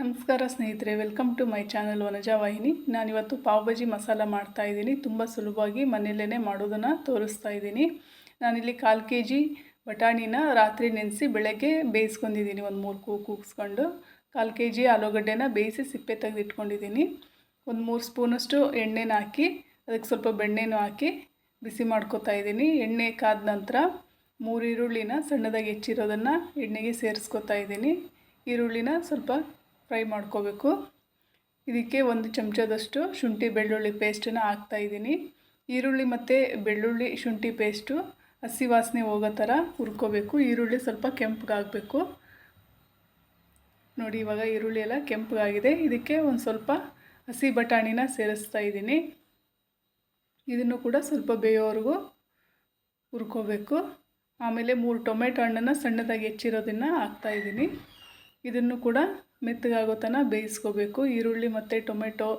ನಮಸ್ಕಾರ ಸ್ನೇಹಿತರೆ welcome to my channel Vanaja Vahini. ನಾನಿವತ್ತು ಪಾವ್ ಭಾಜಿ ಮಸಾಲ ಮಾಡ್ತಾ ಇದ್ದೀನಿ. ತುಂಬ ಸುಲಭವಾಗಿ ಮನೆಯಲ್ಲೇ ಮಾಡೋದನ್ನು ತೋರಿಸ್ತಾ ಇದ್ದೀನಿ. ನಾನಿಲ್ಲಿ ಕಾಲು ಕೆ ಜಿ ಬಟಾಣಿನ ರಾತ್ರಿ ನೆನೆಸಿ ಬೆಳಗ್ಗೆ ಬೇಯಿಸ್ಕೊಂಡಿದ್ದೀನಿ. ಒಂದು ಮೂರು ಕೂ ಕೂಗಿಸ್ಕೊಂಡು ಕಾಲು ಕೆ ಜಿ ಆಲೂಗಡ್ಡೆನ ಬೇಯಿಸಿ ಸಿಪ್ಪೆ ತೆಗೆದಿಟ್ಕೊಂಡಿದ್ದೀನಿ. ಒಂದು ಮೂರು ಸ್ಪೂನಷ್ಟು ಎಣ್ಣೆನ ಹಾಕಿ, ಅದಕ್ಕೆ ಸ್ವಲ್ಪ ಬೆಣ್ಣೆನೂ ಹಾಕಿ ಬಿಸಿ ಮಾಡ್ಕೋತಾ ಇದ್ದೀನಿ. ಎಣ್ಣೆ ಕಾದ ನಂತರ ಮೂರು ಈರುಳ್ಳಿನ ಸಣ್ಣದಾಗಿ ಹೆಚ್ಚಿರೋದನ್ನು ಎಣ್ಣೆಗೆ ಸೇರಿಸ್ಕೊತಾ ಇದ್ದೀನಿ. ಈರುಳ್ಳಿನ ಸ್ವಲ್ಪ ಫ್ರೈ ಮಾಡ್ಕೋಬೇಕು. ಇದಕ್ಕೆ ಒಂದು ಚಮಚದಷ್ಟು ಶುಂಠಿ ಬೆಳ್ಳುಳ್ಳಿ ಪೇಸ್ಟನ್ನು ಹಾಕ್ತಾಯಿದ್ದೀನಿ ಈರುಳ್ಳಿ ಮತ್ತು ಬೆಳ್ಳುಳ್ಳಿ ಶುಂಠಿ ಪೇಸ್ಟು ಹಸಿ ವಾಸನೆ ಹೋಗೋ ಥರ ಹುರ್ಕೋಬೇಕು. ಈರುಳ್ಳಿ ಸ್ವಲ್ಪ ಕೆಂಪಗಾಗಬೇಕು. ನೋಡಿ, ಇವಾಗ ಈರುಳ್ಳಿ ಎಲ್ಲ ಕೆಂಪಗಾಗಿದೆ. ಇದಕ್ಕೆ ಒಂದು ಸ್ವಲ್ಪ ಹಸಿ ಬಟಾಣಿನ ಸೇರಿಸ್ತಾ ಇದ್ದೀನಿ. ಇದನ್ನು ಕೂಡ ಸ್ವಲ್ಪ ಬೇಯೋವರೆಗೂ ಹುರ್ಕೋಬೇಕು. ಆಮೇಲೆ ಮೂರು ಟೊಮೆಟೊ ಹಣ್ಣನ್ನು ಸಣ್ಣದಾಗಿ ಹೆಚ್ಚಿರೋದನ್ನು ಹಾಕ್ತಾಯಿದ್ದೀನಿ ಇದನ್ನು ಕೂಡ ಮೆತ್ತಗಾಗೋ ತನಕ ಬೇಯಿಸ್ಕೋಬೇಕು. ಈರುಳ್ಳಿ ಮತ್ತು ಟೊಮೆಟೊ,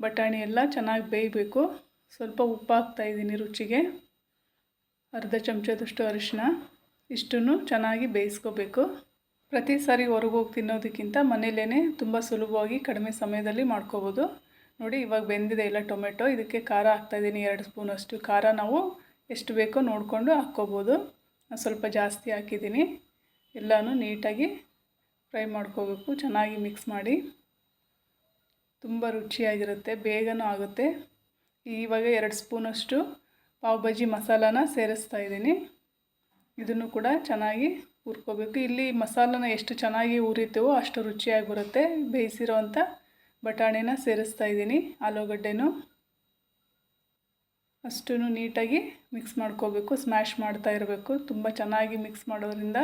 ಬಟಾಣಿ ಎಲ್ಲ ಚೆನ್ನಾಗಿ ಬೇಯಬೇಕು. ಸ್ವಲ್ಪ ಉಪ್ಪು ಹಾಕ್ತಾಯಿದ್ದೀನಿ ರುಚಿಗೆ. ಅರ್ಧ ಚಮಚದಷ್ಟು ಅರಿಶಿನ ಇಷ್ಟನ್ನು ಚೆನ್ನಾಗಿ ಬೇಯಿಸ್ಕೋಬೇಕು. ಪ್ರತಿ ಸಾರಿ ಹೊರಗೆ ಹೋಗಿ ತಿನ್ನೋದಕ್ಕಿಂತ ಮನೇಲೇ ತುಂಬ ಸುಲಭವಾಗಿ ಕಡಿಮೆ ಸಮಯದಲ್ಲಿ ಮಾಡ್ಕೋಬೋದು. ನೋಡಿ, ಇವಾಗ ಬೆಂದಿದೆ ಎಲ್ಲ ಟೊಮೆಟೊ. ಇದಕ್ಕೆ ಖಾರ ಹಾಕ್ತಾಯಿದ್ದೀನಿ ಎರಡು ಸ್ಪೂನಷ್ಟು ಖಾರ ನಾವು ಎಷ್ಟು ಬೇಕೋ ನೋಡಿಕೊಂಡು ಹಾಕ್ಕೋಬೋದು. ಸ್ವಲ್ಪ ಜಾಸ್ತಿ ಹಾಕಿದ್ದೀನಿ. ಎಲ್ಲನೂ ನೀಟಾಗಿ ಫ್ರೈ ಮಾಡ್ಕೋಬೇಕು, ಚೆನ್ನಾಗಿ ಮಿಕ್ಸ್ ಮಾಡಿ. ತುಂಬ ರುಚಿಯಾಗಿರುತ್ತೆ, ಬೇಗನೂ ಆಗುತ್ತೆ. ಇವಾಗ ಎರಡು ಸ್ಪೂನಷ್ಟು ಪಾವ್ ಬಜ್ಜಿ ಮಸಾಲಾನ ಸೇರಿಸ್ತಾ ಇದ್ದೀನಿ. ಇದನ್ನು ಕೂಡ ಚೆನ್ನಾಗಿ ಹುರ್ಕೋಬೇಕು. ಇಲ್ಲಿ ಮಸಾಲನ ಎಷ್ಟು ಚೆನ್ನಾಗಿ ಹುರಿತೀವೋ ಅಷ್ಟು ರುಚಿಯಾಗಿ ಬರುತ್ತೆ. ಬೇಯಿಸಿರೋವಂಥ ಬಟಾಣಿನ ಸೇರಿಸ್ತಾ ಇದ್ದೀನಿ, ಆಲೂಗಡ್ಡೆನೂ. ಅಷ್ಟೂ ನೀಟಾಗಿ ಮಿಕ್ಸ್ ಮಾಡ್ಕೋಬೇಕು, ಸ್ಮ್ಯಾಶ್ ಮಾಡ್ತಾ ಇರಬೇಕು. ತುಂಬ ಚೆನ್ನಾಗಿ ಮಿಕ್ಸ್ ಮಾಡೋದ್ರಿಂದ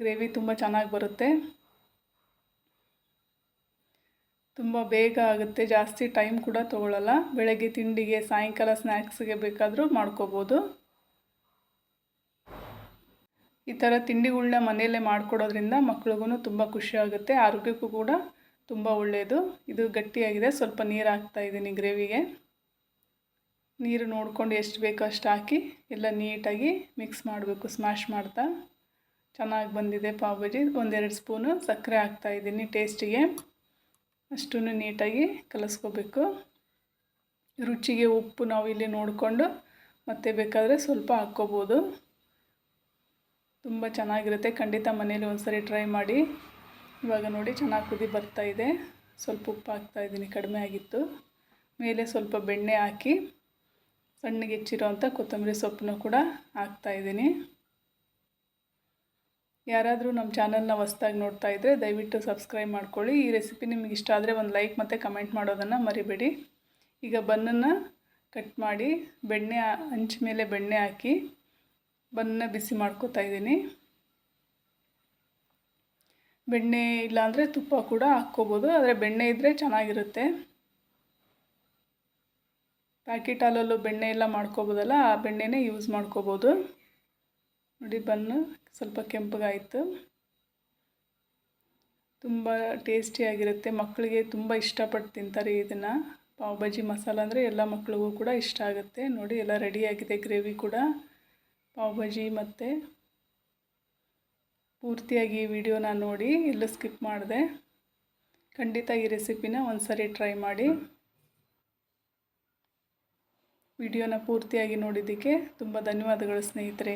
ಗ್ರೇವಿ ತುಂಬ ಚೆನ್ನಾಗಿ ಬರುತ್ತೆ. ತುಂಬ ಬೇಗ ಆಗುತ್ತೆ, ಜಾಸ್ತಿ ಟೈಮ್ ಕೂಡ ತೊಗೊಳ್ಳಲ್ಲ ಬೆಳಗ್ಗೆ ತಿಂಡಿಗೆ, ಸಾಯಂಕಾಲ ಸ್ನ್ಯಾಕ್ಸ್ಗೆ ಬೇಕಾದರೂ ಮಾಡ್ಕೋಬೋದು. ಈ ಥರ ತಿಂಡಿಗಳನ್ನ ಮನೆಯಲ್ಲೇ ಮಾಡಿಕೊಡೋದ್ರಿಂದ ಮಕ್ಳಿಗೂ ತುಂಬ ಖುಷಿಯಾಗುತ್ತೆ ಆರೋಗ್ಯಕ್ಕೂ ಕೂಡ ತುಂಬ ಒಳ್ಳೆಯದು ಇದು ಗಟ್ಟಿಯಾಗಿದೆ, ಸ್ವಲ್ಪ ನೀರು ಹಾಕ್ತಾ ಇದ್ದೀನಿ ಗ್ರೇವಿಗೆ. ನೀರು ನೋಡ್ಕೊಂಡು ಎಷ್ಟು ಬೇಕೋ ಅಷ್ಟು ಹಾಕಿ ಎಲ್ಲ ನೀಟಾಗಿ ಮಿಕ್ಸ್ ಮಾಡಬೇಕು ಸ್ಮ್ಯಾಶ್ ಮಾಡ್ತಾ. ಚೆನ್ನಾಗಿ ಬಂದಿದೆ ಪಾವ್ ಭಾಜಿ. ಒಂದೆರಡು ಸ್ಪೂನು ಸಕ್ಕರೆ ಹಾಕ್ತಾಯಿದ್ದೀನಿ ಟೇಸ್ಟಿಗೆ ಅಷ್ಟೂ ನೀಟಾಗಿ ಕಲಸ್ಕೋಬೇಕು. ರುಚಿಗೆ ಉಪ್ಪು ನಾವು ಇಲ್ಲಿ ನೋಡಿಕೊಂಡು ಮತ್ತೆ ಬೇಕಾದರೆ ಸ್ವಲ್ಪ ಹಾಕ್ಕೋಬೋದು. ತುಂಬ ಚೆನ್ನಾಗಿರುತ್ತೆ. ಖಂಡಿತ ಮನೇಲಿ ಒಂದ್ಸರಿ ಟ್ರೈ ಮಾಡಿ. ಇವಾಗ ನೋಡಿ ಚೆನ್ನಾಗಿ ಕುದಿ ಬರ್ತಾ ಇದೆ. ಸ್ವಲ್ಪ ಉಪ್ಪು ಹಾಕ್ತಾ ಇದ್ದೀನಿ, ಕಡಿಮೆ ಆಗಿತ್ತು. ಮೇಲೆ ಸ್ವಲ್ಪ ಬೆಣ್ಣೆ ಹಾಕಿ ಸಣ್ಣಗೆ ಹೆಚ್ಚಿರೋ ಅಂಥ ಕೊತ್ತಂಬರಿ ಸೊಪ್ಪನ್ನು ಕೂಡ ಹಾಕ್ತಾಯಿದ್ದೀನಿ ಯಾರಾದರೂ ನಮ್ಮ ಚಾನಲ್ನ ಹೊಸ್ದಾಗಿ ನೋಡ್ತಾ ಇದ್ದರೆ ದಯವಿಟ್ಟು ಸಬ್ಸ್ಕ್ರೈಬ್ ಮಾಡ್ಕೊಳ್ಳಿ. ಈ ರೆಸಿಪಿ ನಿಮಗೆ ಇಷ್ಟ ಆದರೆ ಒಂದು ಲೈಕ್ ಮತ್ತು ಕಮೆಂಟ್ ಮಾಡೋದನ್ನು ಮರಿಬೇಡಿ. ಈಗ ಬನ್ನನ್ನು ಕಟ್ ಮಾಡಿ ಬೆಣ್ಣೆ ಹಂಚ ಮೇಲೆ ಬೆಣ್ಣೆ ಹಾಕಿ ಬನ್ನ ಬಿಸಿ ಮಾಡ್ಕೋತಾ ಇದ್ದೀನಿ. ಬೆಣ್ಣೆ ಇಲ್ಲಾಂದರೆ ತುಪ್ಪ ಕೂಡ ಹಾಕ್ಕೋಬೋದು, ಆದರೆ ಬೆಣ್ಣೆ ಇದ್ದರೆ ಚೆನ್ನಾಗಿರುತ್ತೆ. ಪ್ಯಾಕೆಟ್ ಹಾಲಲ್ಲೂ ಬೆಣ್ಣೆ ಎಲ್ಲ ಮಾಡ್ಕೋಬೋದಲ್ಲ, ಆ ಬೆಣ್ಣೆನೇ ಯೂಸ್ ಮಾಡ್ಕೋಬೋದು. ನೋಡಿ ಬನ್ನು ಸ್ವಲ್ಪ ಕೆಂಪಗಾಯಿತು. ತುಂಬ ಟೇಸ್ಟಿಯಾಗಿರುತ್ತೆ ಮಕ್ಕಳಿಗೆ ತುಂಬ ಇಷ್ಟಪಟ್ಟು ತಿಂತಾರೆ ಇದನ್ನು ಪಾವ್ ಭಾಜಿ ಮಸಾಲ ಅಂದರೆ ಎಲ್ಲ ಮಕ್ಕಳಿಗೂ ಕೂಡ ಇಷ್ಟ ಆಗುತ್ತೆ. ನೋಡಿ, ಎಲ್ಲ ರೆಡಿಯಾಗಿದೆ ಗ್ರೇವಿ ಕೂಡ. ಪಾವ್ ಭಾಜಿ ಮತ್ತು ಪೂರ್ತಿಯಾಗಿ ಈ ವಿಡಿಯೋನ ನೋಡಿ ಎಲ್ಲ ಸ್ಕಿಪ್ ಮಾಡಿದೆ. ಖಂಡಿತ ಈ ರೆಸಿಪಿನ ಒಂದು ಸರಿ ಟ್ರೈ ಮಾಡಿ. ವಿಡಿಯೋನ ಪೂರ್ತಿಯಾಗಿ ನೋಡಿದ್ದಕ್ಕೆ ತುಂಬ ಧನ್ಯವಾದಗಳು ಸ್ನೇಹಿತರೆ.